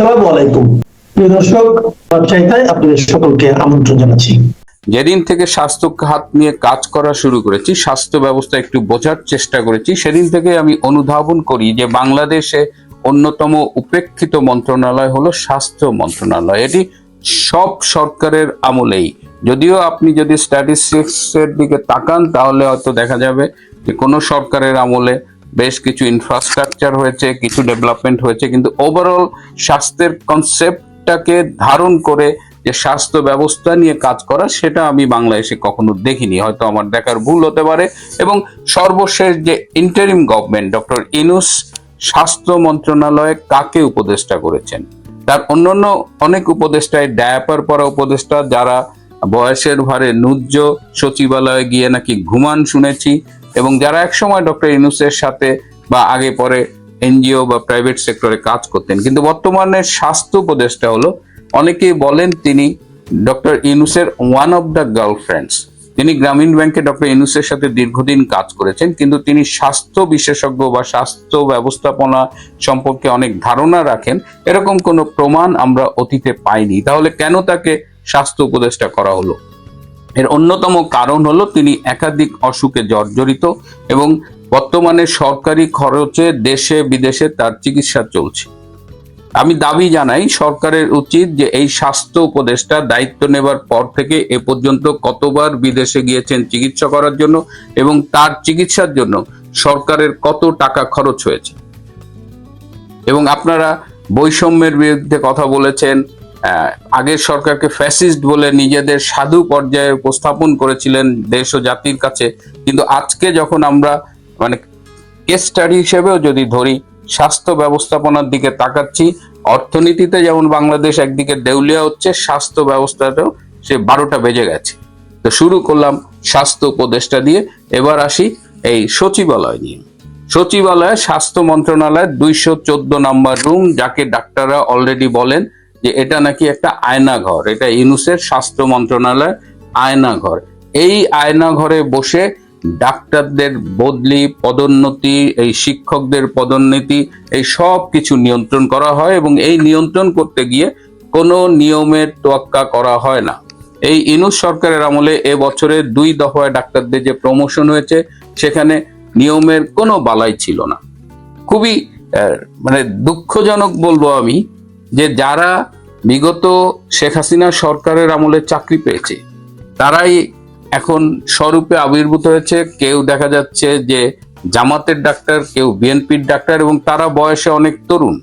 আসসালামু আলাইকুম। প্রিয় দর্শক চাইতায় আপনাদের সকলকে আমন্ত্রণ জানাচ্ছি। যেদিন থেকে স্বাস্থ্য খাত নিয়ে কাজ করা শুরু করেছি, স্বাস্থ্য ব্যবস্থা একটু বোঝার চেষ্টা করেছি, সেদিন থেকে আমি অনুধাবন করি যে বাংলাদেশে অন্যতম উপেক্ষিত মন্ত্রণালয় হলো স্বাস্থ্য মন্ত্রণালয়। এটি সব সরকারের আমলেই। যদিও আপনি যদি স্ট্যাটিস্টিক্স এর দিকে তাকান, তাহলে হয়তো দেখা যাবে যে কোনো সরকারের আমলে বেশ কিছু ইনফ্রাস্ট্রাকচার হয়েছে, কিছু ডেভেলপমেন্ট হয়েছে, কিন্তু ওভারঅল স্বাস্থ্যের কনসেপ্টটাকে ধারণ করে যে স্বাস্থ্য ব্যবস্থা নিয়ে কাজ করা, সেটা আমি বাংলাদেশে কখনো দেখিনি। হয়তো আমার দেখার ভুল হতে পারে। এবং সর্বশেষ যে ইন্টারিম গভর্নমেন্ট ডক্টর ইনুস স্বাস্থ্য মন্ত্রণালয়ে কাকে উপদেষ্টা করেছেন? তার অন্যান্য অনেক উপদেষ্টায় ডায়াপার পরা উপদেষ্টা, যারা বয়সের ভারে নুজ্জ সচিবালয়ে গিয়ে নাকি ঘুমান শুনেছি এবং যারা একসময় ডক্টর ইনুসের সাথে বা আগে পরে এনজিও বা প্রাইভেট সেক্টরে কাজ করতেন, কিন্তু বর্তমানে স্বাস্থ্য উপদেষ্টা হলো, অনেকেই বলেন তিনি ডক্টর ইনুসের ওয়ান অফ দ্য গার্লফ্রেন্ডস তিনি গ্রামীণ ব্যাংকে ডক্টর ইনুসের সাথে দীর্ঘদিন কাজ করেছেন, কিন্তু তিনি স্বাস্থ্য বিশেষজ্ঞ বা স্বাস্থ্য ব্যবস্থাপনা সম্পর্কে অনেক ধারণা রাখেন। এরকম কোনো প্রমাণ আমরা অতীতে পাইনি। তাহলে কেন তাকে স্বাস্থ্য উপদেষ্টা করা হলো? এর অন্যতম কারণ হলো তিনি একাধিক অসুখে জর্জরিত এবং বর্তমানে সরকারি খরচে দেশে বিদেশে তার চিকিৎসা চলছে। আমি দাবি জানাই, সরকারের উচিত যে এই স্বাস্থ্য উপদেষ্টা দায়িত্ব নেবার পর থেকে এ পর্যন্ত কতবার বিদেশে গিয়েছেন চিকিৎসা করার জন্য এবং তার চিকিৎসার জন্য সরকারের কত টাকা খরচ হয়েছে। এবং আপনারা বৈষম্যের বিরুদ্ধে কথা বলেছেন আগের সরকারকে ফ্যাসিস্ট বলে নিজেদের সাধু পর্যায়ে উপস্থাপন করেছিলেন দেশ ও জাতির কাছে। কিন্তু আজকে যখন আমরা মানে কেস স্টাডি হিসেবেও যদি ধরি, স্বাস্থ্য ব্যবস্থাপনার দিকে তাকাচ্ছি, অর্থনীতিতে যেমন বাংলাদেশ একদিকে দেউলিয়া হচ্ছে, স্বাস্থ্য ব্যবস্থাতেও সে বারোটা বেজে গেছে। তো শুরু করলাম স্বাস্থ্য উপদেষ্টা দিয়ে, এবার আসি এই সচিবালয় নিয়ে। সচিবালয়ে স্বাস্থ্য মন্ত্রণালয়ের দুইশো চোদ্দ নাম্বার রুম, যাকে ডাক্তাররা অলরেডি বলেন যে এটা নাকি একটা আয়না ঘর এটা ইউনুসের স্বাস্থ্য মন্ত্রণালয় আয়না ঘর এই আয়না ঘরে বসে ডাক্তারদের বদলি, পদোন্নতি, এই শিক্ষকদের পদোন্নতি, এই সব কিছু নিয়ন্ত্রণ করা হয় এবং এই নিয়ন্ত্রণ করতে গিয়ে কোনো নিয়মের তোয়াক্কা করা হয় না। এই ইনুস সরকারের আমলে এ বছরে দুই দফায় ডাক্তারদের যে প্রমোশন হয়েছে, সেখানে নিয়মের কোনো বালাই ছিল না। খুবই মানে দুঃখজনক বলব আমি যে যারা বিগত শেখ হাসিনা সরকারের আমলে চাকরি পেয়েছে, তারাই এখন স্বরূপে আবির্ভূত হয়েছে। কেউ দেখা যাচ্ছে যে জামাতের ডাক্তার, কেউ বিএনপির ডাক্তার এবং তারা বয়সে অনেক তরুণ।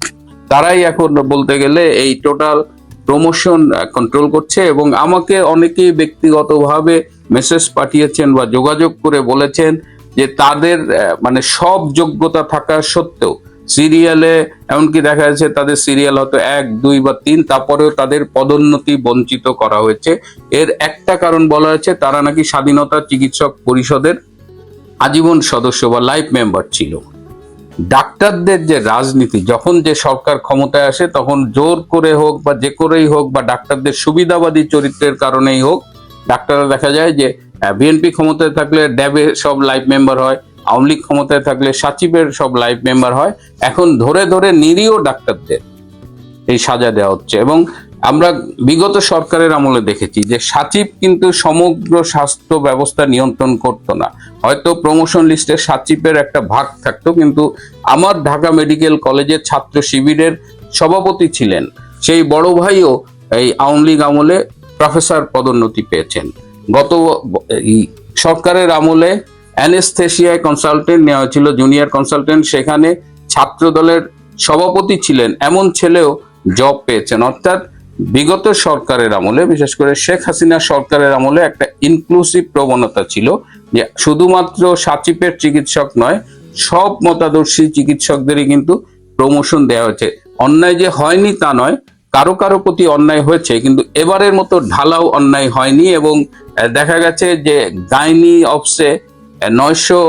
তারাই এখন বলতে গেলে এই টোটাল প্রমোশন কন্ট্রোল করছে এবং আমাকে অনেকেই ব্যক্তিগতভাবে মেসেজ পাঠিয়েছেন বা যোগাযোগ করে বলেছেন যে তাদের মানে সব যোগ্যতা থাকা সত্ত্বেও সিরিয়ালে, এমনকি দেখা যাচ্ছে তাদের সিরিয়াল হয়তো এক, দুই বা তিন, তারপরেও তাদের পদোন্নতি বঞ্চিত করা হয়েছে। এর একটা কারণ বলা হয়েছে, তারা নাকি স্বাধীনতা চিকিৎসক পরিষদের আজীবন সদস্য বা লাইফ মেম্বার ছিল। ডাক্তারদের যে রাজনীতি, যখন যে সরকার ক্ষমতায় আসে, তখন জোর করে হোক বা যে করেই হোক বা ডাক্তারদের সুবিধাবাদী চরিত্রের কারণেই হোক, ডাক্তাররা দেখা যায় যে বিএনপি ক্ষমতায় থাকলে ড্যাবে সব লাইফ মেম্বার হয় আওয়ামী লীগ ক্ষমতায় থাকলে সাচিবের সব লাইফ মেম্বার হয়। এখন ধরে ধরে নিরীহ ডাক্তারদের এই সাজা দেওয়া হচ্ছে। এবং আমরা বিগত সরকারের আমলে দেখেছি যে সাচিব কিন্তু সমগ্র স্বাস্থ্য ব্যবস্থা নিয়ন্ত্রণ করতো না। হয়তো প্রমোশন লিস্টে সাচিবের একটা ভাগ থাকতো, কিন্তু আমার ঢাকা মেডিকেল কলেজের ছাত্র শিবিরের সভাপতি ছিলেন। সেই বড় ভাইও এই আওয়ামী লীগ আমলে প্রফেসর পদোন্নতি পেয়েছেন। গত সরকারের আমলে অ্যানেস্থেশিয়ায় কনসালটেন্ট নেওয়া হয়েছিল জুনিয়র কনসালটেন্ট সেখানে ছাত্র দলের সভাপতি ছিলেন, এমন ছেলেও জব পেয়েছেন। অর্থাৎ বিগত সরকারের আমলে, বিশেষ করে শেখ হাসিনা সরকারের আমলে একটা ইনক্লুসিভ প্রবণতা ছিল যে শুধুমাত্র সাচিপের চিকিৎসক নয়, সব মতাদর্শী চিকিৎসকদেরই কিন্তু প্রমোশন দেওয়া হয়েছে। অন্যায় যে হয়নি তা নয়, কারও কারও প্রতি অন্যায় হয়েছে, কিন্তু এবারের মতো ঢালাও অন্যায় হয়নি এবং দেখা গেছে যে গাইনি অফসে নয়শো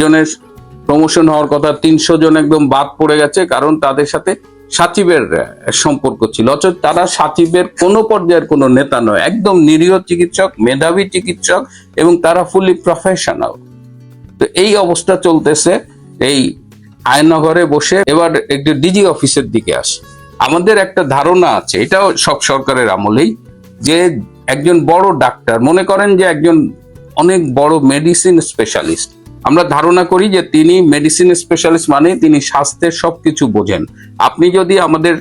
জনের প্রমোশন হওয়ার কথা, তিনশো জন একদম বাদ পড়ে গেছে কারণ তাদের সাথে সাচিবের সম্পর্ক ছিল। অথচ তারা সাচিবের কোনো পর্যায়ের কোনো নেতা নয়, একদম নিরীহ চিকিৎসক, মেধাবী চিকিৎসক এবং তারা ফুলি প্রফেশনাল তো এই অবস্থা চলতেছে এই আয়নগরে বসে। এবার একটু ডিজি অফিসের দিকে আসি। আমাদের একটা ধারণা আছে, এটাও সব সরকারের আমলেই, যে একজন বড় ডাক্তার, মনে করেন যে একজন অনেক বড় মেডিসিন স্পেশালিস্ট আমরা ধারণা করি যে তিনি মেডিসিন স্পেশালিস্ট মানে তিনি স্বাস্থ্যের সবকিছু বোঝেন। আপনি যদি আমাদের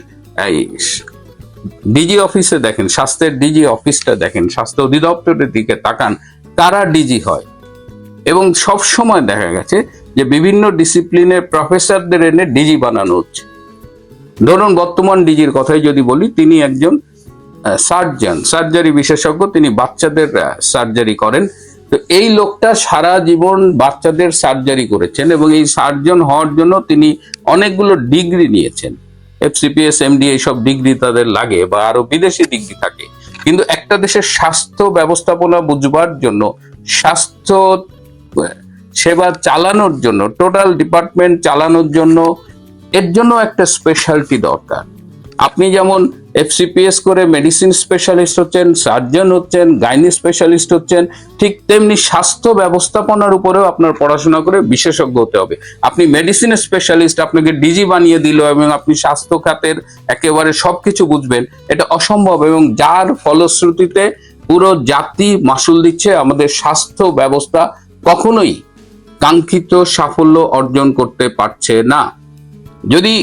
ডিজি অফিসে দেখেন, স্বাস্থ্যের ডিজি অফিসটা দেখেন, স্বাস্থ্য অধিদপ্তরের দিকে তাকান, কারা ডিজি হয়? এবং সব সময় দেখা গেছে যে বিভিন্ন ডিসিপ্লিনের প্রফেসরদের এনে ডিজি বানানো হচ্ছে। ধরুন, বর্তমান ডিজির কথাই যদি বলি, তিনি একজন সার্জন সার্জারি বিশেষজ্ঞ, তিনি বাচ্চাদের সার্জারি করেন। তো এই লোকটা সারা জীবন বাচ্চাদের সার্জারি করেছেন এবং এই সার্জন হওয়ার জন্য তিনি অনেকগুলো ডিগ্রি নিয়েছেন। এফসিপিএস এমডি এইসব ডিগ্রি তাদের লাগে বা আরও বিদেশি ডিগ্রি থাকে। কিন্তু একটা দেশের স্বাস্থ্য ব্যবস্থাপনা বুঝবার জন্য, স্বাস্থ্য, সেবা চালানোর জন্য টোটাল ডিপার্টমেন্ট চালানোর জন্য এর জন্য একটা স্পেশালিটি দরকার। আপনি যেমন এফসিপিএস করে মেডিসিন স্পেশালিস্ট হচ্ছেন সার্জন হচ্ছেন গাইনি স্পেশালিস্ট হচ্ছেন, ঠিক তেমনি স্বাস্থ্য ব্যবস্থাপনার উপরেও আপনার পড়াশোনা করে বিশেষজ্ঞ হতে হবে। আপনি মেডিসিন স্পেশালিস্ট আপনাকে ডিজি বানিয়ে দিল এবং আপনি স্বাস্থ্য খাতের একেবারে সব কিছু বুঝবেন, এটা অসম্ভব এবং যার ফলশ্রুতিতে পুরো জাতি মাসুল দিচ্ছে আমাদের স্বাস্থ্য ব্যবস্থা কখনোই কাঙ্ক্ষিত সাফল্য অর্জন করতে পারছে না। যদি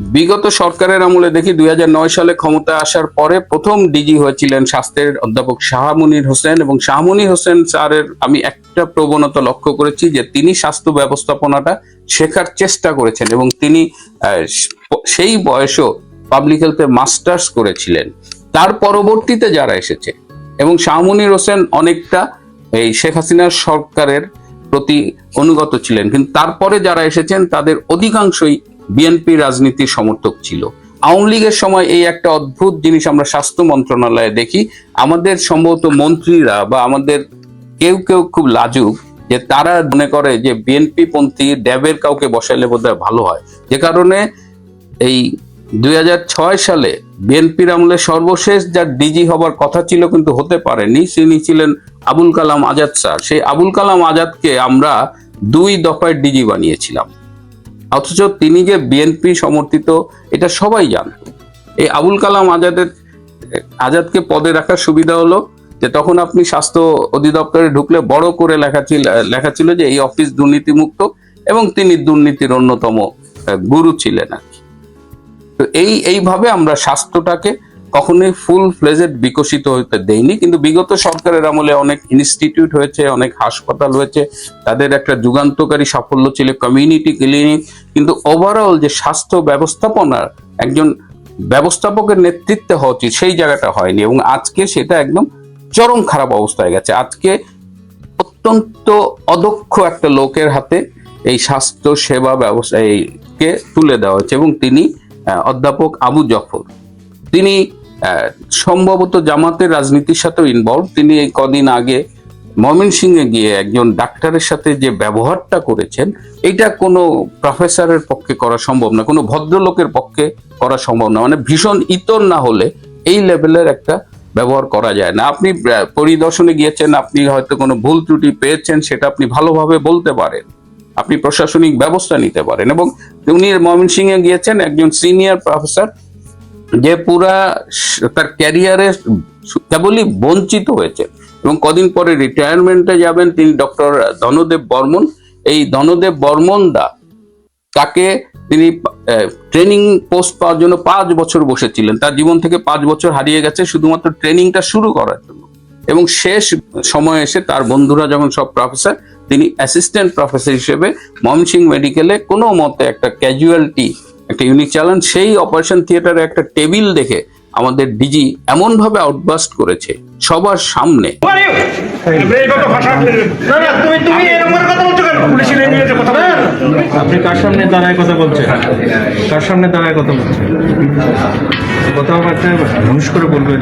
বিগত সরকারের আমলে দেখি দুই হাজার নয় সালে ক্ষমতায় আসার পরে প্রথম ডিজি হয়েছিলেন স্বাস্থ্যের অধ্যাপক শাহমুনির হোসেন এবং শাহমুনির হোসেন স্যারের আমি একটা প্রবণতা লক্ষ্য করেছি যে তিনি স্বাস্থ্য ব্যবস্থাপনাটা শেখার চেষ্টা করেছেন এবং তিনি সেই বয়সেও পাবলিক হেলথে মাস্টার্স করেছিলেন। তার পরবর্তীতে যারা এসেছে এবং শাহমুনির হোসেন অনেকটা এই শেখ হাসিনার সরকারের প্রতি অনুগত ছিলেন, কিন্তু তারপরে যারা এসেছেন তাদের অধিকাংশই বিএনপি রাজনীতির সমর্থক ছিল। আওয়ামী লীগের সময় এই একটা অদ্ভুত জিনিস আমরা স্বাস্থ্য মন্ত্রণালয়ে দেখি। আমাদের সম্ভবত মন্ত্রীরা বা আমাদের কেউ কেউ খুব লাজুক যে তারা মনে করে যে বিএনপি পন্থী ড্যাবের কাউকে বসাইলে বোধহয় ভালো হয়। যে কারণে এই দুই হাজার ছয় সালে বিএনপির আমলে সর্বশেষ যার ডিজি হবার কথা ছিল কিন্তু হতে পারেনি, তিনি ছিলেন আবুল কালাম আজাদ স্যার। সেই আবুল কালাম আজাদকে আমরা দুই দফায় ডিজি বানিয়েছিলাম। অথচ তিনি যে বিএনপি সমর্থিত, এটা সবাই জান। এই আবুল কালাম আজাদের, আজাদকে পদে রাখার সুবিধা হলো যে তখন আপনি স্বাস্থ্য অধিদপ্তরে ঢুকলে বড় করে লেখা ছিল লেখা ছিল যে এই অফিস দুর্নীতিমুক্ত এবং তিনি দুর্নীতির অন্যতম গুরু ছিলেন আর তো এই, এইভাবে আমরা স্বাস্থ্যটাকে কখনোই ফুল ফ্লেজেড বিকশিত হতে দেয়নি, কিন্তু বিগত সরকারের আমলে অনেক ইনস্টিটিউট হয়েছে, অনেক হাসপাতাল হয়েছে, তাদের একটা যুগান্তকারী সাফল্য ছিল কমিউনিটি ক্লিনিক কিন্তু ওভারঅল যে স্বাস্থ্য ব্যবস্থাপনার একজন ব্যবস্থাপকের নেতৃত্বে হওয়া উচিত, সেই জায়গাটা হয়নি এবং আজকে সেটা একদম চরম খারাপ অবস্থায় গেছে। আজকে অত্যন্ত অদক্ষ একটা লোকের হাতে এই স্বাস্থ্য সেবা ব্যবস্থা তুলে দেওয়া হয়েছে এবং তিনি অধ্যাপক আবু জফর। তিনি সম্ভবত জামাতের রাজনীতির সাথেও ইনভলভ তিনি এই কদিন আগে ময়মনসিংহে গিয়ে একজন ডাক্তারের সাথে যে ব্যবহারটা করেছেন, এটা কোনো প্রফেসরের পক্ষে করা সম্ভব না, কোনো ভদ্রলোকের পক্ষে করা সম্ভব না। মানে ভীষণ ইতর না হলে এই লেভেলের একটা ব্যবহার করা যায় না। আপনি পরিদর্শনে গিয়েছেন, আপনি হয়তো কোনো ভুল ত্রুটি পেয়েছেন, সেটা আপনি ভালোভাবে বলতে পারেন। আপনি প্রশাসনিক ব্যবস্থা নিতে পারেন এবং উনি ময়মনসিংহে গিয়েছেন, একজন সিনিয়র প্রফেসর যে পুরা তার ক্যারিয়ারে কেবলই বঞ্চিত হয়েছে। এবং কদিন পরে রিটায়ারমেন্টে যাবেন তিনি ডক্টর ধনদেব বর্মন। এই ধনদেব বর্মন দা তাকে তিনি ট্রেনিং পোস্ট পাওয়ার জন্য পাঁচ বছর বসেছিলেন। তার জীবন থেকে পাঁচ বছর হারিয়ে গেছে, শুধুমাত্র ট্রেনিংটা শুরু করার জন্য। এবং শেষ সময় এসে তার বন্ধুরা যখন সব প্রফেসর তিনি অ্যাসিস্ট্যান্ট প্রফেসর হিসেবে ময়মনসিংহ মেডিকেলে কোনো মতে একটা ক্যাজুয়ালিটি একটা ইউনিক চালান সেই অপারেশন থিয়েটারে একটা টেবিল দেখে আমাদের ডিজি এমন ভাবে আউটবাস্ট করেছে সবার সামনে। কথা আপনি কার সামনে দাঁড়ায় বলছেন? কার সামনে দাঁড়ায় কথা বলছেন? কথাবার্তা মানুষ করে বলবেন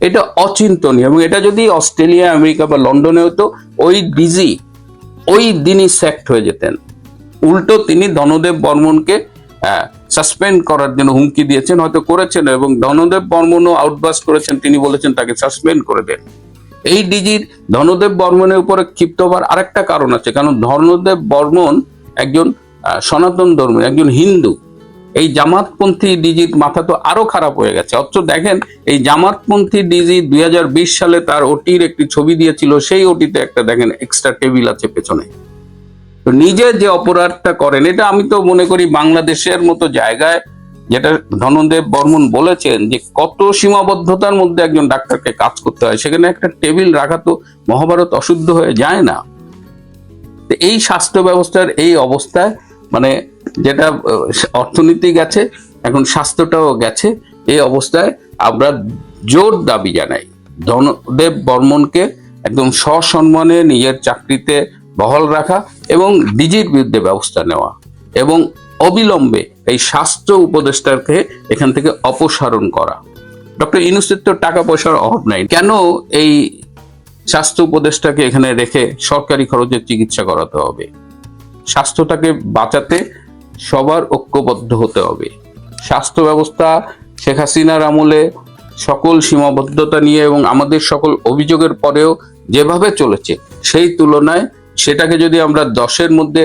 এটা অচিন্তনীয় এবং এটা যদি অস্ট্রেলিয়া আমেরিকা বা লন্ডনে হতো ওই ডিজি ওই দিনই স্যাক্ট হয়ে যেতেন। উল্টো তিনি ধনদেব বর্মনকে সাসপেন্ড করার জন্য হুমকি দিয়েছেন, হয়তো করেছেন এবং ধনদেব বর্মনও আউটবাস্ট করেছেন, তিনি বলেছেন তাকে সাসপেন্ড করে দেন। এই ডিজির ধনদেব বর্মনের উপরে ক্ষিপ্ত হবার আরেকটা কারণ আছে, কারণ ধনদেব বর্মন একজন সনাতন ধর্মী, একজন হিন্দু। এই জামাতপন্থী ডিজির মাথা তো আরও খারাপ হয়ে গেছে। অথচ দেখেন, এই জামাতপন্থী ডিজি দুই হাজার বিশ সালে তার ওটির একটি ছবি দিয়েছিল, সেই ওটিতে একটা দেখেন এক্সট্রা টেবিল আছে পেছনে। তো নিজে যে অপরাধটা করেন, এটা আমি তো মনে করি বাংলাদেশের মতো জায়গায় যেটা ধনদেব বর্মন বলেছেন যে কত সীমাবদ্ধতার মধ্যে একজন ডাক্তারকে কাজ করতে হয়, সেখানে একটা টেবিল রাখা তো মহাভারত অশুদ্ধ হয়ে যায় না। এই স্বাস্থ্য ব্যবস্থার এই অবস্থায় মানে যেটা অর্থনীতি গেছে, এখন স্বাস্থ্যটাও গেছে, এই অবস্থায় আমরা জোর দাবি জানাই। ধনদেব বর্মনকে একদম সসম্মানে নিজের চাকরিতে বহাল রাখা এবং ডিজির বিরুদ্ধে ব্যবস্থা নেওয়া এবং অবিলম্বে এই স্বাস্থ্য উপদেষ্টাকে এখান থেকে অপসারণ করা। ডক্টর ইনুসের তো টাকা পয়সার অভাব নাই। কেন এই স্বাস্থ্য উপদেষ্টাকে এখানে রেখে সরকারি খরচে চিকিৎসা করাতে হবে? স্বাস্থ্যটাকে বাঁচাতে সবার ঐক্যবদ্ধ হতে হবে। স্বাস্থ্য ব্যবস্থা শেখ হাসিনার আমলে সকল সীমাবদ্ধতা নিয়ে এবং আমাদের সকল অভিযোগের পরেও যেভাবে চলেছে, সেই তুলনায় সেটাকে যদি আমরা দশের মধ্যে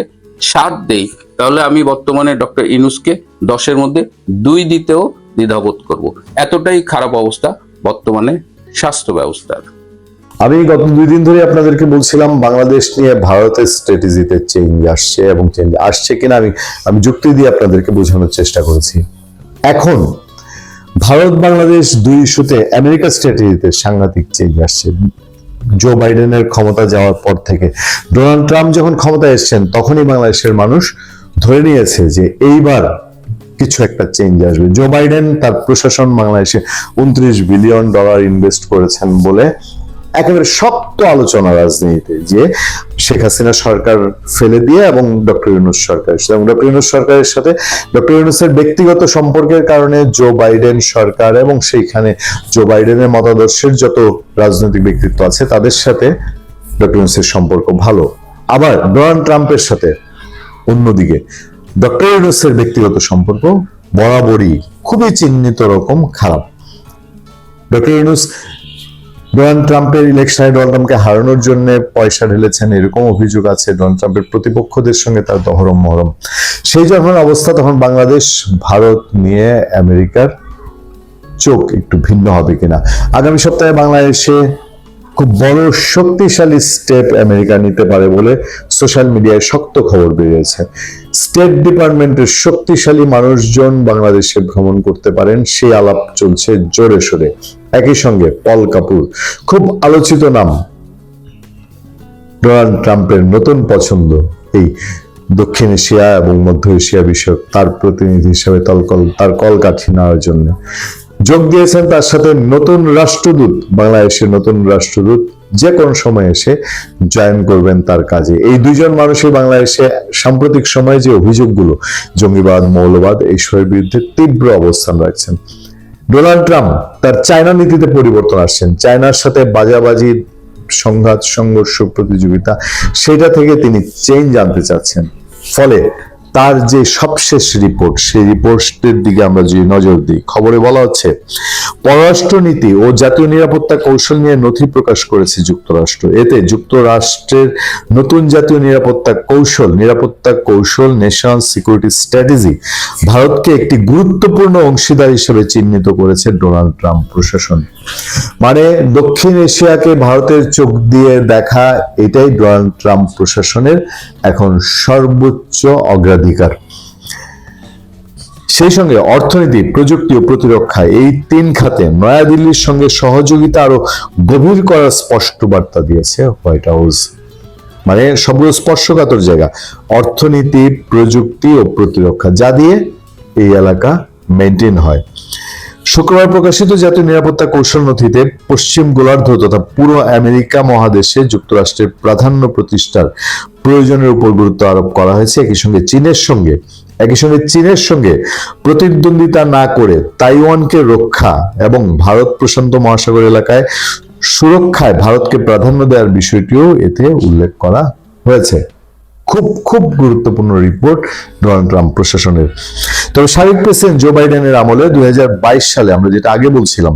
সাত দেই, তাহলে আমি বর্তমানে ডক্টর ইনুসকে দশের মধ্যে দুই দিতেও দ্বিধাবোধ করব। এতটাই খারাপ অবস্থা বর্তমানে স্বাস্থ্য ব্যবস্থার। আমি গত দুই দিন ধরে আপনাদেরকে বলছিলাম, বাংলাদেশ নিয়ে ভারতের স্ট্র্যাটেজিতে চেঞ্জ আসছে এবং চেঞ্জ আসছে কিনা আমি আমি যুক্তি দিয়ে আপনাদেরকে বোঝানোর চেষ্টা করেছি। এখন ভারত বাংলাদেশ দুই ইস্যুতে আমেরিকার স্ট্র্যাটেজিতে সাংঘাতিক চেঞ্জ আসছে। জো বাইডেনের ক্ষমতা যাওয়ার পর থেকে। ডোনাল্ড ট্রাম্প যখন ক্ষমতায় এসছেন, তখনই বাংলাদেশের মানুষ ধরে নিয়েছে যে এইবার কিছু একটা চেঞ্জ আসবে। জো বাইডেন তার প্রশাসন বাংলাদেশে উনত্রিশ বিলিয়ন ডলার ইনভেস্ট করেছেন বলে একেবারে শক্ত আলোচনা রাজনীতিতে যে শেখ হাসিনা সরকার ফেলে দিয়ে এবং ডক্টর ইউনুস সরকার এবং ডক্টর ইউনুস সরকারের সাথে ডক্টর ইউনুসের ব্যক্তিগত সম্পর্কের কারণে জো বাইডেন সরকার এবং সেইখানে জো বাইডেনের মতাদর্শের যত রাজনৈতিক ব্যক্তিত্ব আছে, তাদের সাথে ডক্টর ইউনুসের সম্পর্ক ভালো। আবার ডোনাল্ড ট্রাম্পের সাথে অন্যদিকে ডক্টর ইউনুসের ব্যক্তিগত সম্পর্ক বরাবরই খুবই চিহ্নিত রকম খারাপ। ডক্টর ইউনুস ডোনাল্ড ট্রাম্পের ইলেকশনে ডোনাল্ড ট্রাম্পকে হারানোর জন্য পয়সা ঢেলেছেন, এরকম অভিযোগ আছে ডোনাল্ড ট্রাম্পের প্রতিপক্ষদের সঙ্গে তার দহরম মহরম। সেই যখন অবস্থা, তখন বাংলাদেশ, ভারত নিয়ে আমেরিকার চোখ একটু ভিন্ন হবে কিনা। আগামী সপ্তাহে বাংলাদেশে খুব বড় শক্তিশালী স্টেপ আমেরিকা নিতে পারে বলে সোশ্যাল মিডিয়ায় শক্ত খবর বেরিয়েছে। স্টেট ডিপার্টমেন্টের শক্তিশালী মানুষজন বাংলাদেশে ভ্রমণ করতে পারেন, সেই আলাপ চলছে জোরে সোরে। একই সঙ্গে পল কাপুর। খুব আলোচিত নাম। ডোনাল্ড ট্রাম্পের নতুন পছন্দ, এই দক্ষিণ এশিয়া এবং মধ্য এশিয়া বিষয়ক তার প্রতিনিধি হিসেবে তলকল তার কলকাঠি নেওয়ার জন্য। যোগ দিয়েছেন তার সাথে নতুন রাষ্ট্রদূত, বাংলাদেশের নতুন রাষ্ট্রদূত, যে কোনো সময় এসে জয়েন করবেন তার কাজে। এই দুইজন মানুষই বাংলাদেশে সাম্প্রতিক সময়ে যে অভিযোগগুলো, জঙ্গিবাদ, মৌলবাদ এইসবের বিরুদ্ধে তীব্র অবস্থান রাখছেন। ডোনাল্ড ট্রাম্প তার চায়না নীতিতে পরিবর্তন আসছেন। চায়নার সাথে বাজাবাজি, সংঘাত, সংঘর্ষ, প্রতিযোগিতা, সেটা থেকে তিনি চেঞ্জ আনতে চাচ্ছেন। ফলে তার যে সবশেষ রিপোর্ট সেই রিপোর্টের দিকে আমরা যদি নজর দিই, খবরে বলা হচ্ছে, পররাষ্ট্রনীতি ও জাতীয় নিরাপত্তা কৌশল নিয়ে নথি প্রকাশ করেছে যুক্তরাষ্ট্র। এতে যুক্তরাষ্ট্রের নতুন জাতীয় নিরাপত্তা কৌশল নিরাপত্তা কৌশল নেশন সিকিউরিটি স্ট্র্যাটেজি ভারতকে একটি গুরুত্বপূর্ণ অংশীদার হিসেবে চিহ্নিত করেছে ডোনাল্ড ট্রাম্প প্রশাসন। মানে দক্ষিণ এশিয়াকে ভারতের চোখ দিয়ে দেখা, এটাই ডোনাল্ড ট্রাম্প প্রশাসনের এখন সর্বোচ্চ অগ্রাধিকার। সেই সঙ্গে অর্থনীতি, প্রযুক্তি ও প্রতিরক্ষা এই তিন খাতে নয়াদিল্লির সঙ্গে সহযোগিতা আরও গভীর করার স্পষ্ট বার্তা দিয়েছে হোয়াইট হাউস। মানে সবগুলো স্পর্শকাতর জায়গা, অর্থনীতি, প্রযুক্তি ও প্রতিরক্ষা, যা দিয়ে এই এলাকা মেনটেন হয়। শুক্রবার প্রকাশিত জাতীয় নিরাপত্তা কৌশল নথিতে পশ্চিম গোলার্ধ তথা পুরো আমেরিকা মহাদেশে যুক্তরাষ্ট্রের প্রাধান্য প্রতিষ্ঠার প্রয়োজনের উপর গুরুত্ব আরোপ করা হয়েছে। একই সঙ্গে চীনের সঙ্গে, একই সঙ্গে চীনের সঙ্গে প্রতিদ্বন্দ্বিতা না করে তাইওয়ানকে রক্ষা এবং ভারত প্রশান্ত মহাসাগর এলাকায় সুরক্ষায় ভারতকে প্রাধান্য দেওয়ার বিষয়টিও এতে উল্লেখ করা হয়েছে। খুব খুব গুরুত্বপূর্ণ রিপোর্ট ডোনাল্ড ট্রাম্প প্রশাসনের। তবে সাবেক প্রেসিডেন্ট জো বাইডেনের আমলে দুই হাজার বাইশ সালে আমরা যেটা আগে বলছিলাম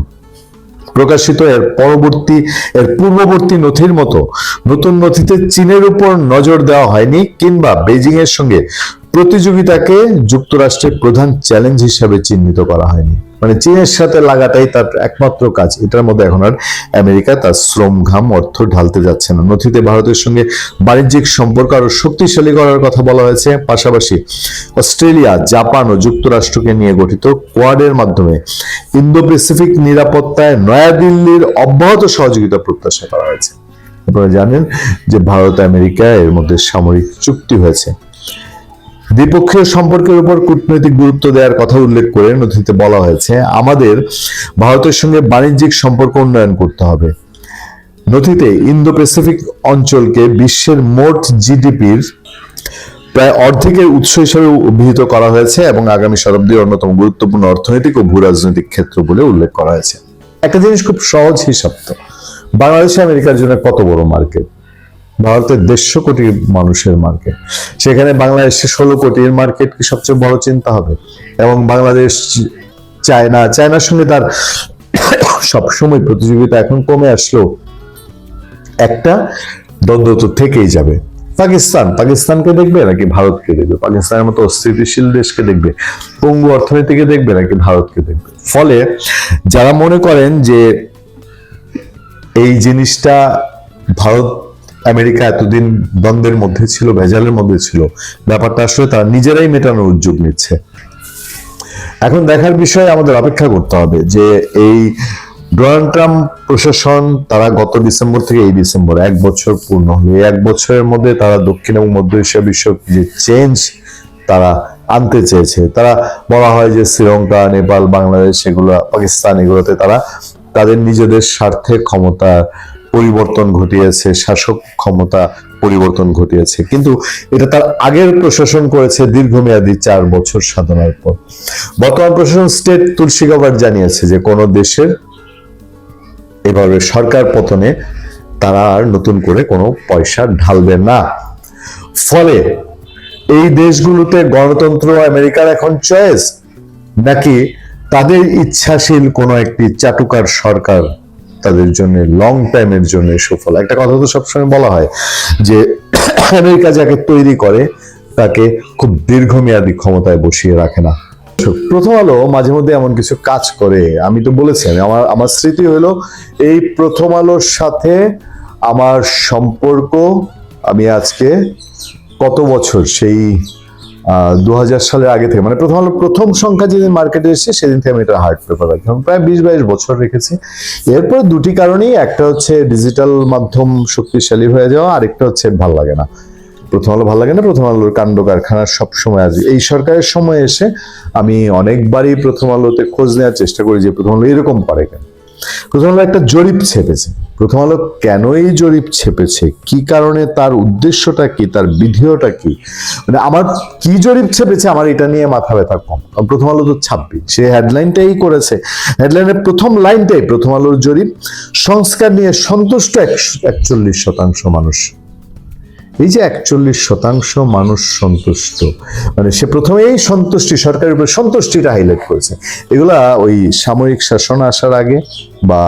প্রকাশিত এর পরবর্তী, এর পূর্ববর্তী নথির মতো, নতুন নথিতে চীনের উপর নজর দেওয়া হয়নি কিংবা বেজিং এর সঙ্গে প্রতিযোগিতাকে যুক্তরাষ্ট্রের প্রধান চ্যালেঞ্জ হিসাবে চিহ্নিত করা হয়নি। মানে চীনের সাথে লাগাটাই তার একমাত্র কাজ, এটার মধ্যে এখন আর আমেরিকা তার শ্রম ঘাম অর্থ ঢালতে যাচ্ছে না। নথিতে ভারতের সঙ্গে বাণিজ্যিক সম্পর্ক আরও শক্তিশালী করার কথা বলা হয়েছে। পাশাপাশি অস্ট্রেলিয়া, জাপান ও যুক্তরাষ্ট্রকে নিয়ে গঠিত কোয়াডের মাধ্যমে ইন্দো প্যাসিফিক নিরাপত্তায় নয়াদিল্লির অব্যাহত সহযোগিতা প্রত্যাশা করা হয়েছে। আপনারা জানেন যে ভারত আমেরিকা এর মধ্যে সামরিক চুক্তি হয়েছে। দ্বিপক্ষীয় সম্পর্কের উপর কূটনৈতিক গুরুত্ব দেওয়ার কথা উল্লেখ করে নথিতে বলা হয়েছে, আমাদের ভারতের সঙ্গে বাণিজ্যিক সম্পর্ক উন্নয়ন করতে হবে। নথিতে ইন্দো প্যাসিফিক অঞ্চলকে বিশ্বের মোট জিডিপির প্রায় অর্ধেকের উৎস হিসেবে অভিহিত করা হয়েছে এবং আগামী শতাব্দীর অন্যতম গুরুত্বপূর্ণ অর্থনৈতিক ও ভূরাজনৈতিক ক্ষেত্র বলে উল্লেখ করা হয়েছে। একটা জিনিস খুব সহজ হিসাব তো, বাংলাদেশ আমেরিকার জন্য কত বড় মার্কেট? ভারতের দেড়শো কোটি মানুষের মার্কেট সেখানে বাংলাদেশের ষোলো কোটির মার্কেট কি সবচেয়ে বড় চিন্তা হবে? এবং বাংলাদেশ, চায়না, চায়নার সঙ্গে তার সবসময় প্রতিযোগিতা এখন কমে আসলেও একটা দ্বন্দ্ব তো থেকেই যাবে। পাকিস্তান, পাকিস্তানকে দেখবে নাকি ভারতকে দেখবে? পাকিস্তানের মতো অস্থিতিশীল দেশকে দেখবে? পঙ্গু অর্থনীতিকে দেখবে নাকি ভারতকে দেখবে? ফলে যারা মনে করেন যে এই জিনিসটা ভারত আমেরিকা এতদিন দ্বন্দ্বের মধ্যে ছিল, ভেজালের মধ্যে ছিল। ব্যাপারটা আসলে তারা নিজেরাই মেটানোর উদ্যোগ নিচ্ছে। এখন দেখার বিষয় আমাদের অপেক্ষা করতে হবে যে এই ডোনাল্ড ট্রাম্প প্রশাসন, তারা গত ডিসেম্বর থেকে এই ডিসেম্বর এক বছর পূর্ণ হলো। এই এক বছরের মধ্যে তারা দক্ষিণ এবং মধ্য এশিয়া বিষয়ক যে চেঞ্জ তারা আনতে চেয়েছে। তারা বলা হয় যে শ্রীলঙ্কা, নেপাল, বাংলাদেশ, এগুলো, পাকিস্তান, এগুলোতে তারা তাদের নিজেদের স্বার্থে ক্ষমতা পরিবর্তন ঘটিয়েছে, শাসক ক্ষমতা পরিবর্তন ঘটিয়েছে। কিন্তু এটা তার আগের প্রশাসন করেছে দীর্ঘমেয়াদী চার বছর সাধনার পর। বর্তমান প্রশাসন স্টেট তুলসী গাবার জানিয়েছে যে কোন দেশের এভাবে সরকার পতনে তারা আর নতুন করে কোনো পয়সা ঢালবে না। ফলে এই দেশগুলোতে গণতন্ত্র আমেরিকার এখন চয়েস নাকি তাদের ইচ্ছাশীল কোনো একটি চাটুকার সরকার তাদের জন্য লং টাইমের জন্য সুফল। একটা কথা তো সবসময় বলা হয় যে, আমেরিকা যাকে তৈরি করে, তাকে খুব দীর্ঘমেয়াদী ক্ষমতায় বসিয়ে রাখে না। প্রথম আলো মাঝে মধ্যে এমন কিছু কাজ করে, আমি তো বলেছি, আমি আমার আমার স্মৃতি হলো এই প্রথম আলোর সাথে আমার সম্পর্ক, আমি আজকে কত বছর? সেই দু হাজার সালের আগে থেকে মানে প্রথম আলো প্রথম সংখ্যা যেদিন মার্কেটে এসেছে, সেদিন থেকে আমি এটা হার্ড পেপার রাখি প্রায় বিশ বাইশ বছর রেখেছি। এরপর দুটি কারণেই, একটা হচ্ছে ডিজিটাল মাধ্যম শক্তিশালী হয়ে যাওয়া, আরেকটা হচ্ছে ভালো লাগে না। প্রথম আলো ভালো লাগে না, প্রথম আলোর কাণ্ড কারখানা সবসময় আসবে। এই সরকারের সময় এসে আমি অনেকবারই প্রথম আলোতে খোঁজ নেওয়ার চেষ্টা করি যে প্রথম আলো এরকম পারে কেন। প্রথম আলো একটা জরিপ ছেপেছে। প্রথম আলো কেন এই জরিপ ছেপেছে? কি কারণে? তার উদ্দেশ্যটা কি? তার বিধেয়টা কি? মানে আমার কি জরিপ ছেপেছে, আমার এটা নিয়ে মাথা ব্যথা কম। প্রথম আলো তো ছাব্বিশ, সে হেডলাইনটাই করেছে। হেডলাইনের প্রথম লাইনটাই প্রথম আলোর জরিপ, সংস্কার নিয়ে সন্তুষ্ট একচল্লিশ শতাংশ মানুষ। এই যে একচল্লিশ শতাংশ মানুষ সন্তুষ্ট মানে সে প্রথমেই সন্তুষ্টি, সরকারের উপরে সন্তুষ্টিটা হাইলাইট করেছে। এগুলা ওই সামরিক শাসন আসার আগে বা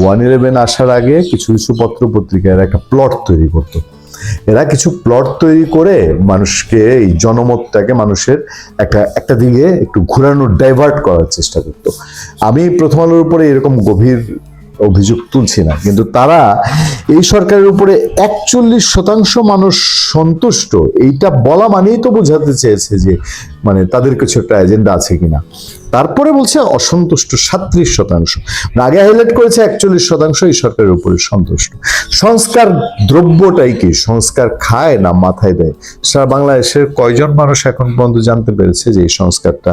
ওয়ান ইলেভেন আসার আগে কিছু কিছু পত্র পত্রিকার একটা প্লট তৈরি করতো। এরা কিছু প্লট তৈরি করে মানুষকে এই জনমতটাকে মানুষের একটা একটা দিকে একটু ঘুরানোর ডাইভার্ট করার চেষ্টা করতো। আমি প্রথম আলোর উপরে এরকম গভীর অভিযোগ তুলছি না। কিন্তু তারা এই সরকারের উপরে একচল্লিশ শতাংশ মানুষ সন্তুষ্ট। এইটা বলা মানেই তো বোঝাতে চেয়েছে যে মানে তাদের কিছু একটা এজেন্ডা আছে কিনা। তারপরে বলছে অসন্তুষ্ট সাত্রিশ শতাংশ। মানে আগে হাইলাইট করেছে একচল্লিশ শতাংশ এই সরকারের উপরে সন্তুষ্ট। সংস্কার দ্রব্যটাই কি? সংস্কার খায় না মাথায় দেয়? সারা বাংলাদেশের কয়জন মানুষ এখন পর্যন্ত জানতে পেরেছে যে এই সংস্কারটা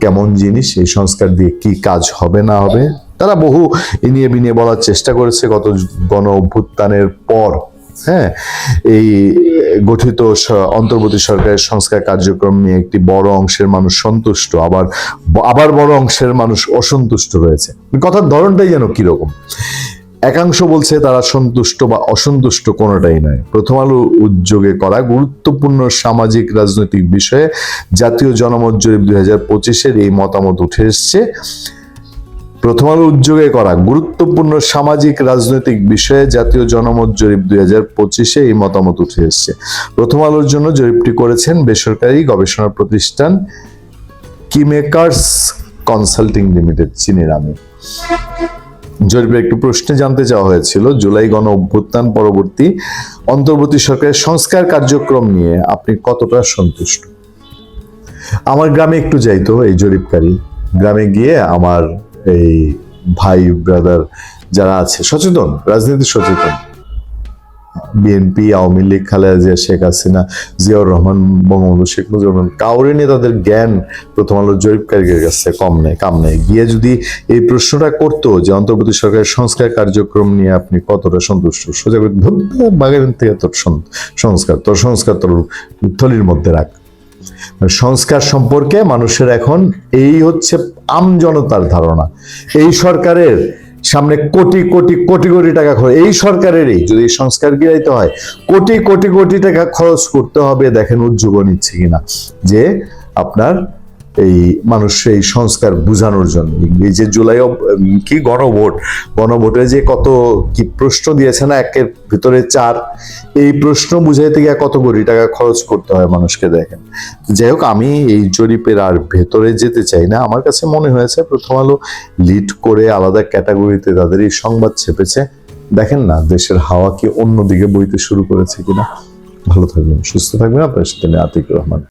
কেমন জিনিস? এই সংস্কার দিয়ে কি কাজ হবে না হবে? তারা বহু ইনিয়ে বিনিয়ে বলার চেষ্টা করেছে গত গণ অভ্যুত্থানের পর হ্যাঁ? এই গঠিত অন্তর্বর্তী সরকারের সংস্কার কার্যক্রম নিয়ে একটি বড় অংশের মানুষ সন্তুষ্ট, আবার আবার বড় অংশের মানুষ অসন্তুষ্ট রয়েছে। কথার ধরনটাই যেন কীরকম? একাংশ বলছে তারা সন্তুষ্ট বা অসন্তুষ্ট কোনোটাই নয়। প্রথম আলো উদ্যোগে করা গুরুত্বপূর্ণ সামাজিক রাজনৈতিক বিষয়ে জাতীয় জনমত জরিপ দুই হাজার পঁচিশের এই মতামত উঠে এসছে। প্রথম আলো উদ্যোগে করা গুরুত্বপূর্ণ সামাজিক রাজনৈতিক বিষয়ে জাতীয় জনমত জরিপ দুই হাজার পঁচিশে এই মতামত উঠে এসেছে। প্রথম আলোর জন্য জরিপটি করেছেন বেসরকারি গবেষণা প্রতিষ্ঠান কিমেকার্স কনসাল্টিং লিমিটেড, চীনের নামে জরিপের একটি প্রশ্নে জানতে চাওয়া হয়েছিল, জুলাই গণ অভ্যুত্থান পরবর্তী অন্তর্বর্তী সরকারের সংস্কার কার্যক্রম নিয়ে আপনি কতটা সন্তুষ্ট? আমার গ্রামে একটু যাইতো এই জরিপকারী। গ্রামে গিয়ে আমার এই ভাই ব্রাদার যারা আছে, সচেতন রাজনীতি সচেতন। বিএনপি আওয়ামী লীগ, খালেদা জিয়া, শেখ হাসিনা, জিয়াউর রহমান, বঙ্গবন্ধু শেখ মুজিবুর রহমান, কাউরে নিয়ে তাদের জ্ঞান প্রথম আলোর জরিপকারীদের কাছে কম নেই, কাম নেই। গিয়ে যদি এই প্রশ্নটা করতো যে অন্তর্বর্তী সরকারের সংস্কার কার্যক্রম নিয়ে আপনি কতটা সন্তুষ্ট, সোজা করে বাগের থেকে তোর সংস্কার তোর সংস্কার তোর থলির মধ্যে রাখ। সংস্কার সম্পর্কে মানুষের এখন এই হচ্ছে আম জনতার ধারণা। এই সরকারের সামনে কোটি কোটি কোটি কোটি টাকা খরচ, এই সরকারেরই যদি সংস্কার গিরাইতে হয়, কোটি কোটি কোটি টাকা খরচ করতে হবে, দেখেন উদ্যোগ নিচ্ছে কিনা। যে আপনার এই মানুষ এই সংস্কার বুঝানোর জন্য। এই যে জুলাই কি গণভোট? গণভোটে যে কত কি প্রশ্ন দিয়েছে না, একের ভিতরে চার। এই প্রশ্ন বুঝাইতে গিয়ে কত কোটি টাকা খরচ করতে হয় মানুষকে দেখেন। যাই হোক, আমি এই জরিপের আর ভেতরে যেতে চাই না। আমার কাছে মনে হয়েছে, প্রথম আলো লিড করে আলাদা ক্যাটাগরিতে তাদের এই সংবাদ ছেপেছে। দেখেন না, দেশের হাওয়া কি অন্যদিকে বইতে শুরু করেছে কিনা। ভালো থাকবেন, সুস্থ থাকবেন। আপনার সাথে আতিক রহমান।